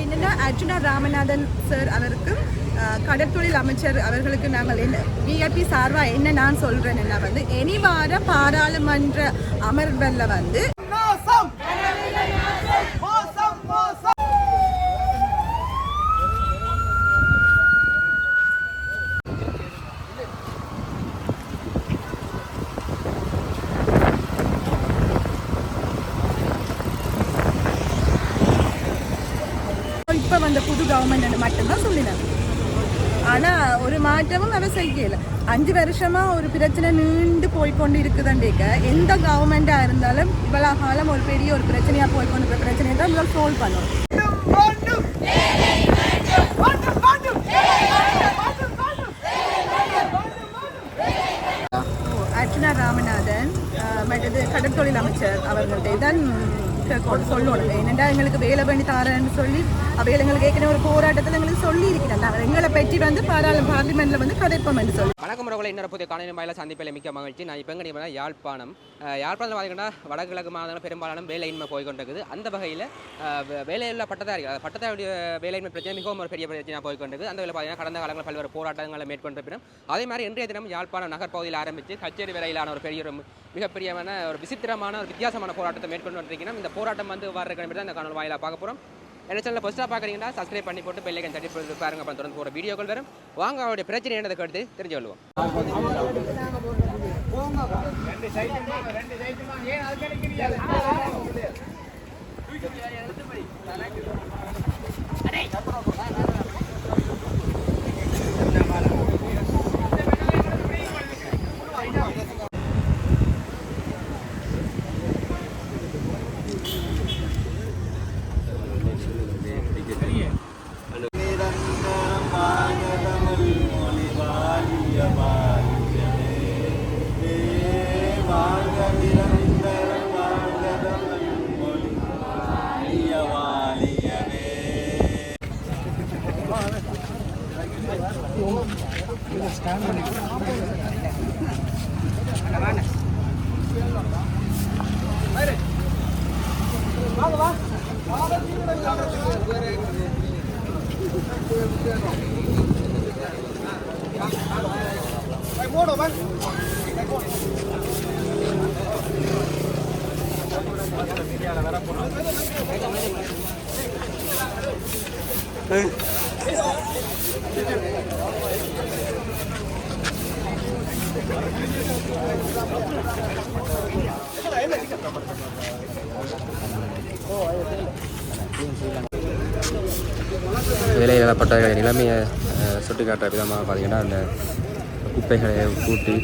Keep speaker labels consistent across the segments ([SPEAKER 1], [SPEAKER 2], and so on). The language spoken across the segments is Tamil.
[SPEAKER 1] என்னன்னா அர்ஜுனா ராமநாதன் சார் அவருக்கும் கடற்தொழில் அமைச்சர் அவர்களுக்கு நாங்கள் என்ன விஐபி சார்பாக என்ன நான் சொல்கிறேன்னா வந்து இனி வார பாராளுமன்ற அமர்வில் வந்து
[SPEAKER 2] மோசம் மோசம் மோசம்
[SPEAKER 1] இப்போ வந்த புது கவர்மெண்ட் மட்டும்தான் சொல்லினாங்க ஆனால் ஒரு மாற்றமும் அவர் செய்யல. அஞ்சு வருஷமா ஒரு பிரச்சனை நீண்டு போய்க்கொண்டு இருக்குதுன்றேக்க எந்த கவர்மெண்ட்டாக இருந்தாலும் இவ்வளோ காலம் ஒரு பெரிய ஒரு பிரச்சனையாக போய்க்கொண்டு இருக்கிற பிரச்சனையை தான் முதல் சால்வ் பண்ணணும். அர்ச்சனா ராமநாதன் மற்றது கடற்தொழில் அமைச்சர் அவர்கள்ட்ட தான் கேட்கணும் சொல்லணும். என்னென்னா எங்களுக்கு வேலை பண்ணி தாரேன்னு சொல்லி அவையில் எங்களுக்கு ஏற்கனவே ஒரு போராட்டத்தில் எங்களுக்கு சொல்லி இருக்கிறாங்க எங்களை பற்றி வந்து பாராளும் பார்லிமெண்ட்ல வந்து கதைப்போம் என்று சொல்லி.
[SPEAKER 3] வணக்கம் உறவுகளை. இன்னொரு புதிய காணொலி வாயில சந்திப்பில் மிக்க மகிழ்ச்சி. நான் இப்போ எங்கே யாழ்ப்பாணம். யாழ்ப்பாணம் யாழ்ப்பாணத்தில் பார்த்தீங்கன்னா வடகிழக்கு மாநிலம் பெரும்பாலான வேலையின்மை போய் கொண்டிருக்குது அந்த வகையில் வேலையில்லா பட்டதாரி பட்டதாரி வேலையின்மை பிரச்சனை மிகவும் ஒரு பெரிய பிரச்சனையாக போய் கொண்டிருக்கு அந்த வேலை பார்த்தீங்கன்னா கடந்த காலங்களில் பல்வேறு போராட்டங்களை மேற்கொண்டிருப்பினும் அதே மாதிரி இன்றைய தினம் யாழ்ப்பாணம் நகர்ப்பகுதியில் ஆரம்பித்து கச்சேரி வரையிலான ஒரு பெரிய ஒரு மிகப்பெரியமான ஒரு விசித்திரமான ஒரு வித்தியாசமான போராட்டத்தை மேற்கொண்டு வந்திருக்கணும் இந்த போராட்டம் வந்து வர தான் இந்த காணொலி வாயிலாக பார்க்க போகிறோம் என்ன சேனலில் ஃபஸ்ட்டாக பார்க்குறீங்கன்னா சப்ஸ்கிரைப் பண்ணி போட்டு பெல்லைக்கன் தட்டி போட்டு பாருங்க. அப்புறம் தொடர்ந்து போகிற வீடியோக்கள் வரும். வாங்க அவருடைய பிரச்சனை என்னதை கருத்து தெரிஞ்சு கொள்வோம் Yeah. வேலையிடப்பட்ட நிலைமையை சுட்டி விதமாக பார்த்தீங்கன்னா அந்த குப்பைகளை கூட்டி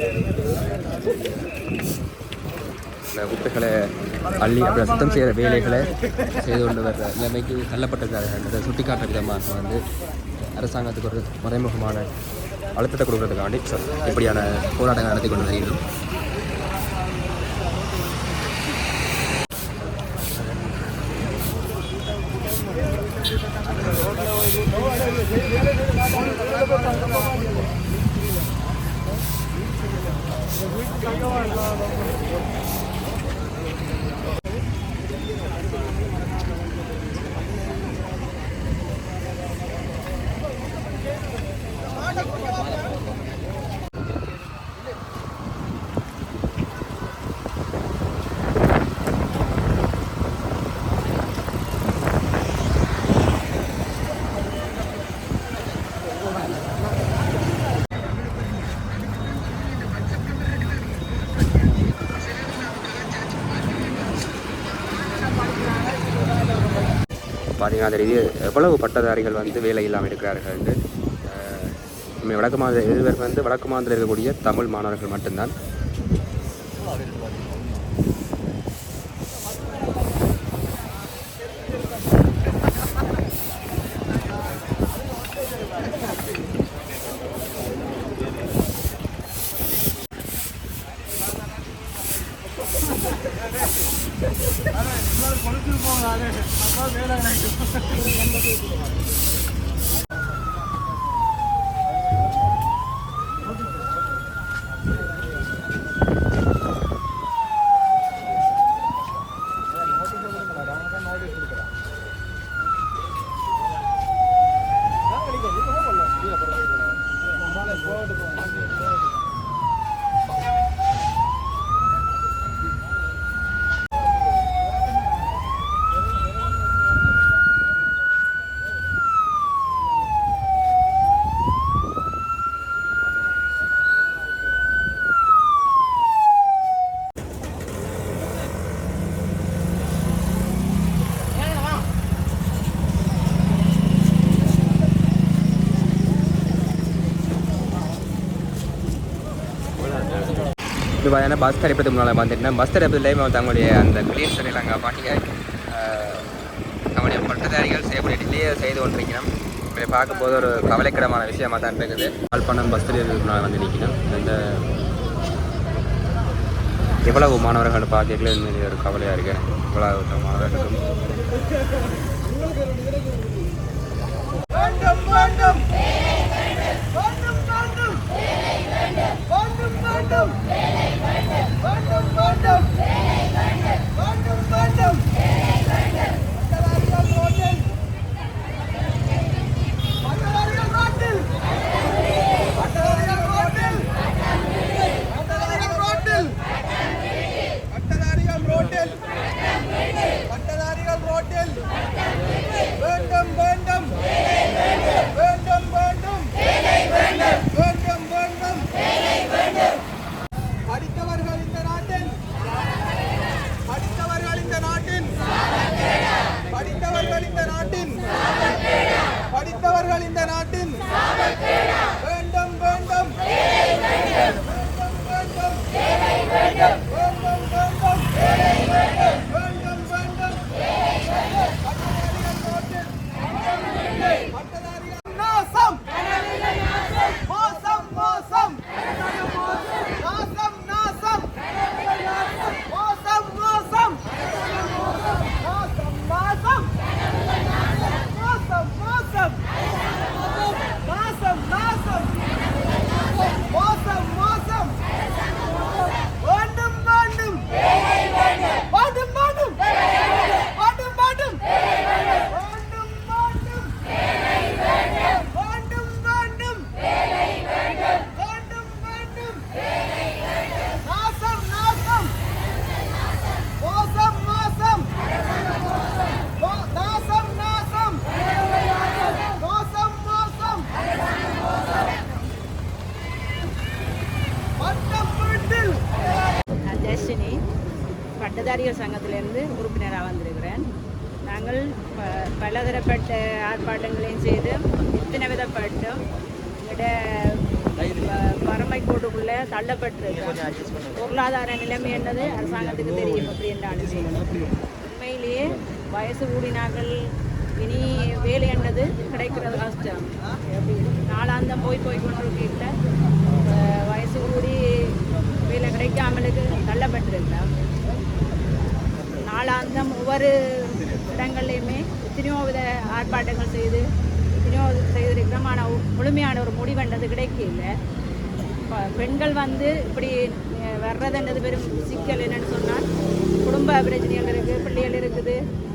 [SPEAKER 3] இருக்கிற குப்பைகளை அள்ளி அப்புறம் சுத்தம் செய்கிற வேலைகளை செய்து கொண்டு வர்ற நிலைமைக்கு தள்ளப்பட்டிருக்காருன்றதை சுட்டிக்காட்டுற விதமாக வந்து அரசாங்கத்துக்கு ஒரு மறைமுகமான அழுத்தத்தை கொடுக்கறதுக்காண்டி இப்படியான போராட்டங்கள் நடத்தி கொண்டு வருகிறோம். பார்த்தீங்கன்னா தெரியுது எவ்வளவு பட்டதாரிகள் வந்து வேலை இல்லாமல் இருக்கிறார்கள் என்று வடக்கு மாநில இதுவரை வந்து வடக்கு மாநிலத்தில் இருக்கக்கூடிய தமிழ் மாணவர்கள் மட்டும்தான். இப்போ பார்த்தீங்கன்னா பஸ் தரப்பத்துக்கு முன்னால் வந்துட்டேன் பஸ் தரப்புலேயும் தங்களுடைய அந்த கிளீன்ஸ் எல்லாம் அங்கே பாட்டிங்க நம்முடைய பட்டதாரிகள் செய்யக்கூடிய டிலேயை செய்து கொண்டிருக்கிறோம். இப்படி பார்க்கும்போது ஒரு கவலைக்கிடமான விஷயமாக தான் இருக்குது. யாழ்ப்பாணம் பஸ் தரப்புக்கு முன்னால் வந்து நிற்கணும் இந்த எவ்வளவு மாணவர்கள் பார்க்கல உண்மையிலேயே ஒரு கவலையாக இருக்கு. இவ்வளவு மாணவர்களுக்கும்.
[SPEAKER 2] வேண்டும். வேண்டும் வேண்டும். வேண்டும் வேண்டும். வேண்டும் வேண்டும்.
[SPEAKER 4] Let's go. விட வறுமை கோட்டுக்குள்ளே பொருளாதார நிலைமை என்னது? அரசாங்கத்துக்கு தெரியும். அப்படி என்றாலும் உண்மையிலேயே வயசு கூடினார்கள். இனி வேலை என்றது கிடைக்கிறது கஷ்டம். நாளாந்தம் போய் போய் கொண்டிருக்கீங்கள வயசு கூடி வேலை கிடைக்காமலுக்கு தள்ளப்பட்டிருக்கிறோம் நாளாந்தம் ஒவ்வொரு இடங்கள்லையுமே எத்தனையோ வித ஆர்ப்பாட்டங்கள் செய்து எத்தனையோ செய்திருக்கிறோம் ஆனால் முழுமையான ஒரு முடிவென்றது கிடைக்கல. பெண்கள் வந்து இப்படி வர்றதுன்றது பெரும் சிக்கல் என்னன்னு சொன்னால் குடும்ப பிரச்சனைகள் இருக்குது பிள்ளைகள் இருக்குது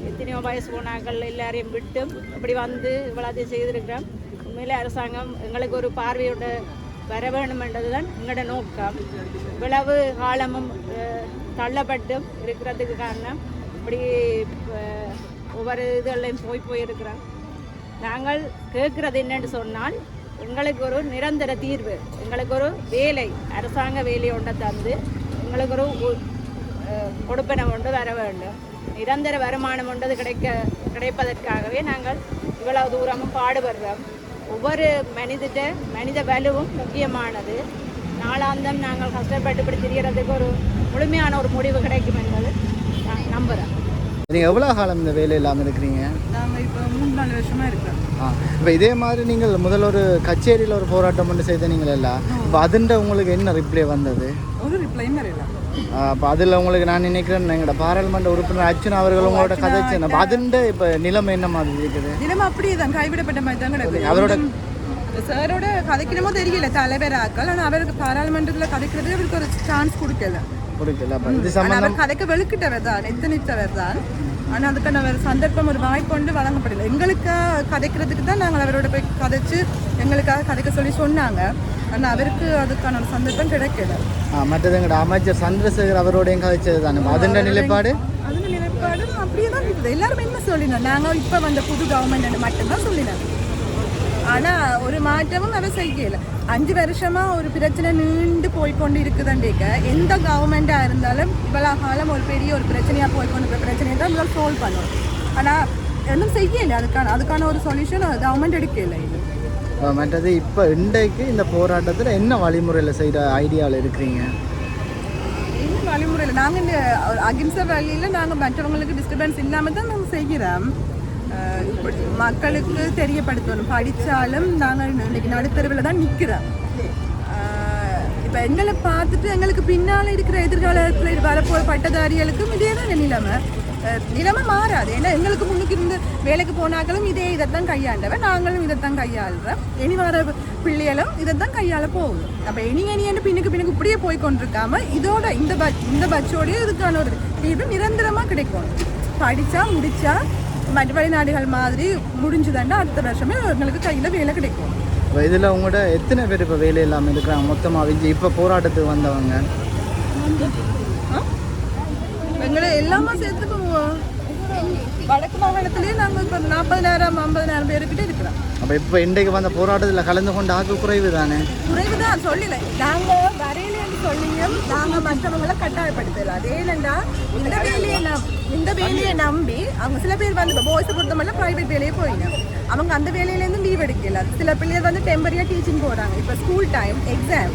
[SPEAKER 4] எத்தனையோ வயசு போனாக்கள் எல்லாரையும் விட்டு இப்படி வந்து இவ்வளோத்தையும் செய்திருக்கிறோம் உண்மையிலே அரசாங்கம் எங்களுக்கு ஒரு பார்வையோட வர வேணுமென்றது தான் எங்களோட நோக்கம். இவ்வளவு காலமும் தள்ளப்பட்டு தள்ளப்பட்டும் இருக்கிறதுக்கு காரணம் இப்படி ஒவ்வொரு இதுகளையும் போய் போயிருக்கிறோம். நாங்கள் கேட்குறது என்னன்னு சொன்னால் எங்களுக்கு ஒரு நிரந்தர தீர்வு எங்களுக்கு ஒரு வேலை அரசாங்க வேலை ஒன்றை தந்து எங்களுக்கு ஒரு கொடுப்பனை ஒன்று வர வேண்டும். நிரந்தர வருமானம் ஒன்றது கிடைக்க கிடைப்பதற்காகவே நாங்கள் இவ்வளவு தூரமும் பாடுபடுறோம். ஒவ்வொரு மனிதட்ட மனித வலுவும் முக்கியமானது. நாளாந்தம் நாங்கள் கஷ்டப்பட்டு இப்படி திரியறதுக்கு ஒரு முழுமையான ஒரு முடிவு கிடைக்கும் என்பது நான் நம்புகிறேன்
[SPEAKER 5] நீங்கள் எவ்வளோ காலம் இந்த வேலை இல்லாமல் இருக்கிறீங்க?
[SPEAKER 1] நாங்கள் இப்போ மூணு நாலு வருஷமாக இருக்கிறோம்
[SPEAKER 5] ஆ இப்போ இதே மாதிரி நீங்கள் முதல்ல ஒரு கச்சேரியில் ஒரு போராட்டம் பண்ணி செய்த நீங்கள் எல்லாம் இப்போ அதுண்ட உங்களுக்கு என்ன ரிப்ளை வந்தது?
[SPEAKER 1] ஒரு ரிப்ளையும் வரல.
[SPEAKER 5] அப்போ அதில் உங்களுக்கு நான் நினைக்கிறேன் எங்களோட பாராளுமன்ற உறுப்பினர் அர்ச்சுனா அவர்கள் உங்களோட கதைச்சு அப்போ அதுண்ட இப்போ நிலைமை என்ன மாதிரி இருக்குது?
[SPEAKER 1] தினமும் அப்படியே தான் கைவிடப்பட்ட மாதிரி தான் கிடக்கு
[SPEAKER 5] அவரோட-
[SPEAKER 1] சாரோட கதைக்கணுமோ தெரியல தலைவராக்கள் ஆனால் அவருக்கு பாராளுமன்றத்தில் கதைக்கிறது அவருக்கு ஒரு சான்ஸ் கொடுக்கல.
[SPEAKER 5] அப்போ இது
[SPEAKER 1] அவர் கதைக்க வெளுக்கிட்டவர் தான் எத்தனித்தவர் தான் ஆனால் அதுக்கான ஒரு சந்தர்ப்பம் ஒரு வாய்ப்பு ஒன்று வழங்கப்படல. எங்களுக்கு கதைக்கிறதுக்கு தான் நாங்கள் அவரோட போய் கதைச்சு எங்களுக்காக கதைக்க சொல்லி சொன்னாங்க. ஆனால் அவருக்கு அதுக்கான ஒரு சந்தர்ப்பம் கிடைக்கல.
[SPEAKER 5] மற்றது எங்களோட அமைச்சர் சந்திரசேகர் அவரோடையும் கதைச்சது தானே அதுண்ட நிலைப்பாடு
[SPEAKER 1] அதில் நிலைப்பாடு? அப்படியே தான் இருக்குது. எல்லாரும் என்ன சொல்லினோம் நாங்கள் இப்போ வந்த புது கவர்மெண்ட் மட்டும்தான் சொல்லினோம் ஆனால் ஒரு மாற்றமும் அவர் செய்யல அஞ்சு வருஷமா ஒரு பிரச்சனை நீண்டு போய் கொண்டு இருக்குதுன்றேக்க எந்த கவர்மெண்ட்டாக இருந்தாலும் இவ்வளோ காலம் ஒரு பெரிய ஒரு பிரச்சனையாக போய் கொண்டு இருக்கிற பிரச்சனையை தான் முதல் சால்வ் பண்ணும் ஆனால் ஒன்றும் செய்யலை அதுக்கான அதுக்கான ஒரு சொல்யூஷன் கவர்மெண்ட் எடுக்கல இது
[SPEAKER 5] மற்றது இப்போ இன்றைக்கு இந்த போராட்டத்தில் என்ன வழிமுறையில் செய்கிற ஐடியாவில் இருக்கிறீங்க
[SPEAKER 1] வழிமுறையில் நாங்கள் இந்த அகிம்சை வழியில் நாங்கள் மற்றவங்களுக்கு டிஸ்டர்பன்ஸ் இல்லாமல் தான் நாங்கள் செய்கிறோம் மக்களுக்கு தெரியப்படுத்தணும். படித்தாலும் நாங்கள் இன்னைக்கு நடுத்தருவில் தான் நிற்கிறோம் இப்போ எங்களை பார்த்துட்டு எங்களுக்கு பின்னால் இருக்கிற எதிர்காலத்தில் வரப்போகிற பட்டதாரிகளுக்கும் இதே தான் நிலைமை. நிலைமை மாறாது. ஏன்னா எங்களுக்கு முன்னுக்கு இருந்து வேலைக்கு போனாக்களும் இதே இதைத்தான் கையாண்டவன் நாங்களும் இதைத்தான் கையாளுறோம். இனி வர பிள்ளைகளும் இதைத்தான் கையாள போகுது. அப்போ இனி இனி பின்னுக்கு பின்னுக்கு இப்படியே போய் கொண்டிருக்காம இதோட இந்த பட்ஜ் இந்த பட்ஜோடய இதுக்கான ஒரு தீர்வு நிரந்தரமாக கிடைக்கும். படித்தா முடித்தா மற்ற வெளிநாடுகள் மாதிரி முடிஞ்சுதாண்டா அடுத்த வருஷமே எங்களுக்கு கையில் வேலை கிடைக்கும்.
[SPEAKER 5] இப்போ இதில் உங்களோட எத்தனை பேர் இப்போ வேலை இல்லாமல் இருக்கிறாங்க? மொத்தமாக விஜி இப்போ போராட்டத்துக்கு வந்தவங்க.
[SPEAKER 1] எங்களை எல்லாமே சேர்த்து போவோம் வடக்கு மாகாணத்திலேயே நாங்கள் இப்போ நாற்பதாயிரம் ஐம்பதாயிரம் பேருக்கிட்ட இருக்கிறோம்.
[SPEAKER 5] அப்போ இப்போ இன்றைக்கு வந்த போராட்டத்தில் கலந்து கொண்ட ஆக்கள் குறைவு தானே?
[SPEAKER 1] குறைவு தான் சொல்லல. நாங்கள் வரையிலேன்னு சொல்லியும் நாங்கள் மற்றவங்களை கட்டாயப்படுத்தல. அதே ஏனெண்டா இந்த வேலையை இந்த வேலையை நம்பி அவங்க சில பேர் வந்து இப்போ பாய்ஸை பொறுத்தமல்ல ப்ரைவேட் வேலையே போயிடும் அவங்க அந்த வேலையிலேருந்து லீவ் எடுக்கல. சில பிள்ளைகள் வந்து டெம்பரரியாக டீச்சிங் போகிறாங்க இப்போ ஸ்கூல் டைம் எக்ஸாம்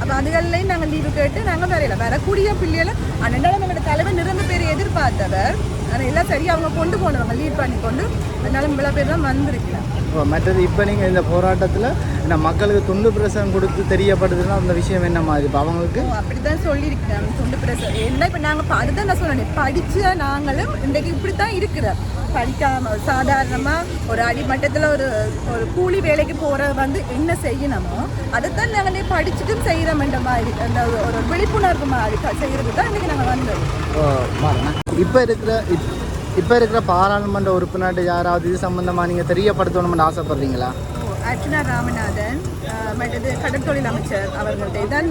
[SPEAKER 1] அப்போ அதுகள்லையும் நாங்கள் லீவு கேட்டு நாங்கள் வரையில. வரக்கூடிய பிள்ளைகளை அண்ணாலும் எங்களோட தலைவர் நிறைந்த பேர் எதிர்பார்த்தவர். ஆனால் எல்லாம் சரி அவங்க கொண்டு போனவங்க லீட் பண்ணி கொண்டு அதனால இவ்வளோ பேர் தான் வந்திருக்கலாம்
[SPEAKER 5] இப்போ மற்றது இப்போ நீங்கள் இந்த போராட்டத்தில் என்ன மக்களுக்கு துண்டு பிரசனம் கொடுத்து தெரியப்படுதுன்னா அந்த விஷயம் என்ன மாதிரி? இப்போ அவங்களுக்கு?
[SPEAKER 1] அப்படித்தான் சொல்லியிருக்கிறேன் துண்டு பிரசம் என்ன இப்போ நாங்கள் அதுதான் நான் சொன்னேன் படித்த நாங்களும் இன்றைக்கு இப்படி தான் இருக்கிறோம். படிக்காம சாதாரணமாக ஒரு அடிமட்டத்தில் ஒரு ஒரு கூலி வேலைக்கு போகிற வந்து என்ன செய்யணுமோ அதைத்தான் நாங்களே படிச்சுட்டும் செய்கிறோம்ன்ற மாதிரி அந்த ஒரு விழிப்புணர்வு மாதிரி செய்கிறது தான் இன்றைக்கி நாங்கள் வந்தோம்.
[SPEAKER 5] இப்போ இருக்கிற இப்- இப்போ இருக்கிற பாராளுமன்ற உறுப்பினர்கிட்ட யாராவது இது சம்மந்தமாக நீங்கள் தெரியப்படுத்தணும்னு ஆசைப்படுறீங்களா?
[SPEAKER 1] அர்ச்சனா ராமநாதன் அஹ், மற்றது கடற்தொழில் அமைச்சர் அவர்கள்ட்ட தான்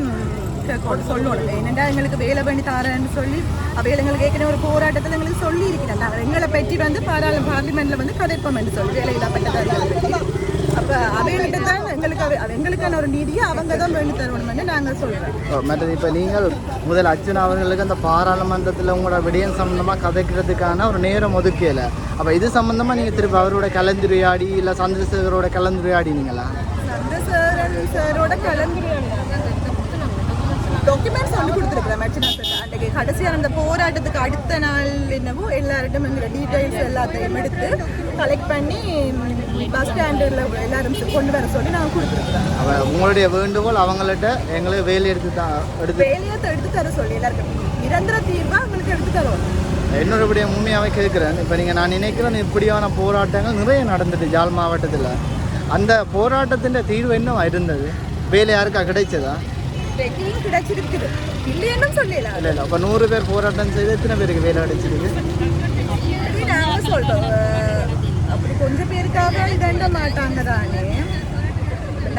[SPEAKER 1] சொல்லணும். என்னென்னா எங்களுக்கு வேலை பண்ணி தாரேன்னு சொல்லி அவையில் எங்களுக்கு ஏற்கனவே ஒரு போராட்டத்தில் எங்களுக்கு சொல்லி இருக்கிறாங்க எங்களை பற்றி வந்து பாராளு பார்லிமெண்ட்டில் வந்து கதைப்போம் என்று சொல்லி வேலையில்லா பட்டதாரிகள். அப்போ அவைகள்கிட்ட தான் எங்களுக்கு எங்களுக்கான ஒரு நிதியை அவங்க தான் வேண்டி தரணும்னு நாங்கள் சொல்கிறோம்
[SPEAKER 5] ஓ, மற்றது இப்போ நீங்கள் முதல் அர்ச்சனா அவர்களுக்கு அந்த பாராளுமன்றத்தில் உங்களோட விடயம் சம்மந்தமாக கதைக்கிறதுக்கான ஒரு நேரம் ஒதுக்கல. அப்போ இது சம்மந்தமாக நீங்கள் திருப்பி அவரோட கலந்துரையாடி இல்லை சந்திரசேகரோட கலந்துரையாடினீங்களா?
[SPEAKER 1] சந்திரசேகரன் சாரோட டாக்குமெண்ட்ஸ் சொல்லி கொடுத்துருக்குறேன் சார் அன்றைக்கு கடைசியாக அந்த போராட்டத்துக்கு அடுத்த நாள் என்னவோ எல்லார்ட்டும் எங்கிற டீட்டெயில்ஸ் எல்லாத்தையும் எடுத்து கலெக்ட் பண்ணி பஸ் ஸ்டாண்டில் எல்லாரும் கொண்டு வர சொல்லி நான் கொடுத்துருக்குறேன்
[SPEAKER 5] அப்போ உங்களுடைய வேண்டுகோள் அவங்கள்ட்ட எங்களுக்கு வேலை எடுத்து தான் எடுத்து
[SPEAKER 1] வேலையை எடுத்து தர சொல்லி எல்லாருக்கும். நிரந்தர தீர்வாக அவங்களுக்கு எடுத்து தருவோம்.
[SPEAKER 5] என்னோட விடைய உண்மையாகவே கேட்குறேன். இப்போ நீங்கள் நான் நினைக்கிறேன் இப்படியான போராட்டங்கள் நிறைய நடந்துட்டு ஜாழ் மாவட்டத்தில். அந்த போராட்டத்தின் தீர்வு என்ன இருந்தது? வேலை யாருக்கா கிடைச்சதா?
[SPEAKER 1] வெற்றியும் கிடைச்சிருக்குது இல்லைன்னு சொல்லல
[SPEAKER 5] இல்லை இல்லை அப்போ நூறு பேர் போராட்டம் செய்து எத்தனை பேருக்கு வேலை கிடைச்சிருக்கு
[SPEAKER 1] அப்படி நாங்கள் சொல்கிறோம் அப்படி கொஞ்சம் பேருக்காக இதண்ட மாட்டாங்க தானே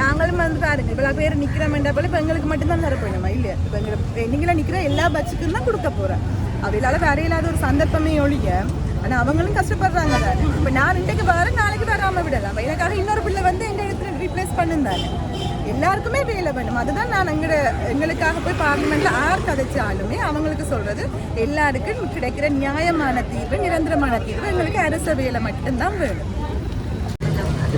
[SPEAKER 1] நாங்களும் வந்து பாருங்க இவ்வளோ பேர் நிற்கிறோம்ன்ற போல இப்போ எங்களுக்கு மட்டும்தான் தர போயிடுமா இல்லையா இப்போ நீங்களே நிற்கிற எல்லா பட்சுக்கும் தான் கொடுக்க போகிறேன் அவையிலால வேற இல்லாத ஒரு சந்தர்ப்பமே ஒழிய ஆனால் அவங்களும் கஷ்டப்படுறாங்க தானே. இப்போ நான் இன்றைக்கு வரேன் நாளைக்கு வராமல் விடலாம். அப்ப எனக்காக இன்னொரு பிள்ளை வந்து எங்கள் இடத்துல ரீப்ளேஸ் பண்ணும் தானே. எல்லாருக்குமே வேலை வேணும். அதுதான் நான் எங்கட எங்களுக்காக போய் பார்லிமெண்ட்டில் ஆர் கதைச்சாலுமே அவங்களுக்கு சொல்கிறது எல்லாருக்கும் கிடைக்கிற நியாயமான தீர்வு நிரந்தரமான தீர்வு எங்களுக்கு அரச வேலை மட்டும்தான் வேணும்.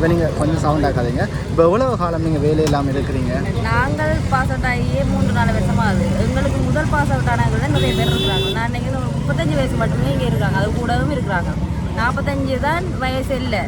[SPEAKER 5] இப்போ நீங்கள் கொஞ்சம் சவுண்ட் ஆக்காதீங்க. இப்போ எவ்வளவு காலம் நீங்கள் வேலை இல்லாமல் இருக்கிறீங்க?
[SPEAKER 6] நாங்கள் பாஸ் அவுட் ஆகியே மூன்று நாலு வருஷமா ஆகுது. எங்களுக்கு முதல் பாஸ் அவுட் ஆனவங்க தான் நிறைய பேர் இருக்கிறாங்க. நான் நினைக்கிறேன் ஒரு முப்பத்தஞ்சு வயசு மட்டுமே இங்கே இருக்காங்க. அது கூடவும் இருக்கிறாங்க. நாற்பத்தஞ்சு தான் வயசு இல்லை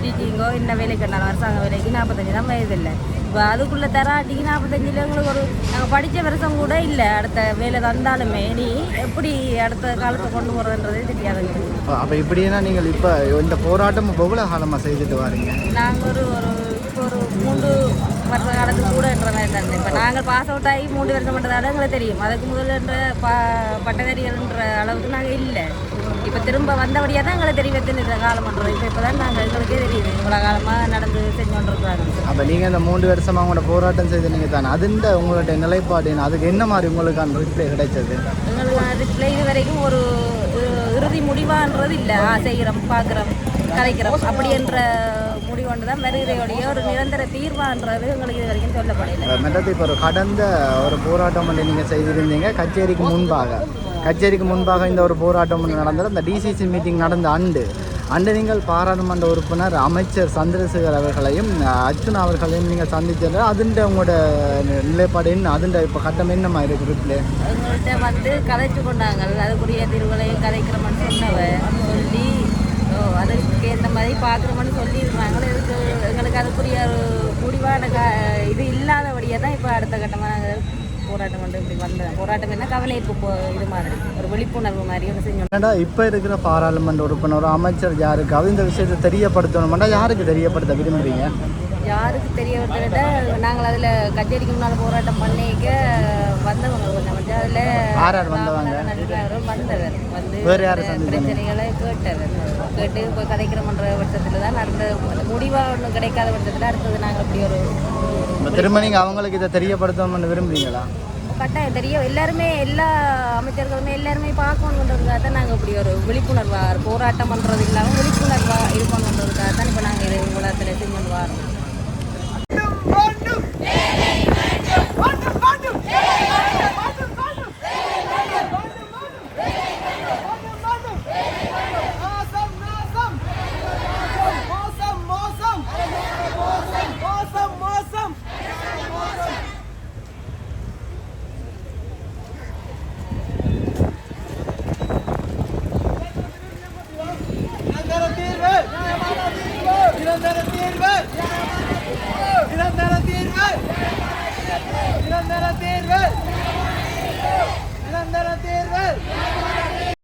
[SPEAKER 6] டீச்சிங்கோ என்ன வேலைக்கு கண்டாலும் அரசாங்க வேலைக்கு நாற்பத்தஞ்சு தான் வயசு இல்லை இப்போ அதுக்குள்ளே தராட்டிக்கு நாற்பத்தஞ்சில் எங்களுக்கு ஒரு நாங்கள் படித்த வருஷம் கூட இல்லை. அடுத்த வேலை தந்தாலுமே நீ எப்படி அடுத்த காலத்தை கொண்டு போகிறதுன்றதே தெரியாதுங்க.
[SPEAKER 5] அப்போ இப்படின்னா நீங்கள் இப்போ இந்த போராட்டம் எவ்வளோ காலமாக செய்துட்டு வரீங்க?
[SPEAKER 6] நாங்கள் ஒரு ஒரு இப்போ ஒரு மூன்று வருஷ காலத்துக்கு கூடன்ற மாதிரி தான். இப்போ நாங்கள் பாஸ் அவுட் ஆகி மூன்று வருஷம் பண்ணுறதால எங்களுக்கு தெரியும். அதுக்கு முதல்ன்ற பா பட்டதாரிகள்ன்ற அளவுக்கு நாங்கள் இல்லை. இப்போ திரும்ப வந்தபடியாக தான் எங்களுக்கு தெரியும் எத்தனை காலம் பண்ணுறோம் இப்போ இப்போ தான் நாங்கள் எங்களுக்கே தெரியுது. இவ்வளோ காலமாக நடந்து செஞ்சு கொண்டிருக்கிறாங்க
[SPEAKER 5] அப்போ நீங்கள் இந்த மூன்று வருஷமாக உங்களோட போராட்டம் செய்து நீங்கள் தானே அதுண்ட உங்களுடைய நிலைப்பாடு? அதுக்கு என்ன மாதிரி உங்களுக்கு அந்த ரிப்ளை கிடைச்சது?
[SPEAKER 6] எங்களுக்கு அதுக்குள்ள இது வரைக்கும் ஒரு இறு- இறுதி முடிவான்றது இல்லை. செய்கிறோம் பார்க்குறோம் கலைக்கிறோம். அப்படி என்ற முடிவுண்டு தான் வருகிறோடைய ஒரு நிரந்தர தீர்வான்றது எங்களுக்கு இது வரைக்கும் சொல்லப்படலை.
[SPEAKER 5] மெட்டத்து இப்போ ஒரு கடந்த ஒரு போராட்டம் நீங்கள் செய்திருந்தீங்க. கச்சேரிக்கு முன்பாக. கச்சேரிக்கு முன்பாக இந்த ஒரு போராட்டம் ஒன்று நடந்தது. அந்த டிசிசி மீட்டிங் நடந்த ஆண்டு அன்று நீங்கள் பாராளுமன்ற உறுப்பினர் அமைச்சர் சந்திரசேகர் அவர்களையும் அர்ஜுன் அர்ச்சுனா அவர்களையும் நீங்கள் சந்திச்சது அதுண்ட உங்களோட நிலைப்பாடு என்ன? அதுண்ட இப்போ கட்டம் என்னமா இருக்கு வீட்டில்
[SPEAKER 6] எங்கள்கிட்ட வந்து கதைச்சு கொண்டாங்க. அதுக்குரிய திருவிழையும் கதைக்கிறோம்னு சொன்னவ சொல்லி அதுக்கு ஏற்ற மாதிரி பார்க்குறோம்னு சொல்லியிருக்காங்க இதுக்கு எங்களுக்கு அதுக்குரிய ஒரு முடிவான க இது இல்லாதபடியே தான் இப்போ அடுத்த கட்டமாக நாங்கள் போராட்டம் கொண்டு இப்படி வந்தோம் போராட்டம் என்ன? கவனிப்பு போ இது மாதிரி. ஒரு விழிப்புணர்வு மாதிரி ஒன்று செஞ்சோம்
[SPEAKER 5] என்னடா இப்போ இருக்கிற பாராளுமன்ற உறுப்பினர் அமைச்சர் யாருக்காவது இந்த விஷயத்தை தெரியப்படுத்தணும்னா யாருக்கு தெரியப்படுத்த விரும்புறீங்க?
[SPEAKER 6] யாருக்கு தெரிய விட நாங்கள் அதில் கச்சேரிக்கு முன்னால் போராட்டம் பண்ணிக்க அதில்
[SPEAKER 5] வந்தவங்க?
[SPEAKER 6] வந்தவர். வந்து
[SPEAKER 5] வேறு யாரை?
[SPEAKER 6] பிரச்சனைகளை கேட்டவர். கேட்டு இப்போ கதைக்கிறோம்ன்ற பட்சத்தில் தான் அந்த முடிவாக ஒன்றும் கிடைக்காத பட்சத்தில் அடுத்தது நாங்கள் இப்படி ஒரு
[SPEAKER 5] திரும்ப நீங்கள் அவங்களுக்கு இதை தெரியப்படுத்தணும்னு விரும்புறீங்களா?
[SPEAKER 6] கட்டாயம் தெரியும். எல்லாருமே எல்லா அமைச்சர்களுமே எல்லாருமே பார்க்கணுன்றதுக்காக தான் நாங்கள் இப்படி ஒரு விழிப்புணர்வாக போராட்டம் பண்ணுறது இல்லாமல் விழிப்புணர்வாக இது பண்ணணுன்றதுக்காக தான் இப்போ நாங்கள் இதை உலகத்தில் செஞ்சு வரோம்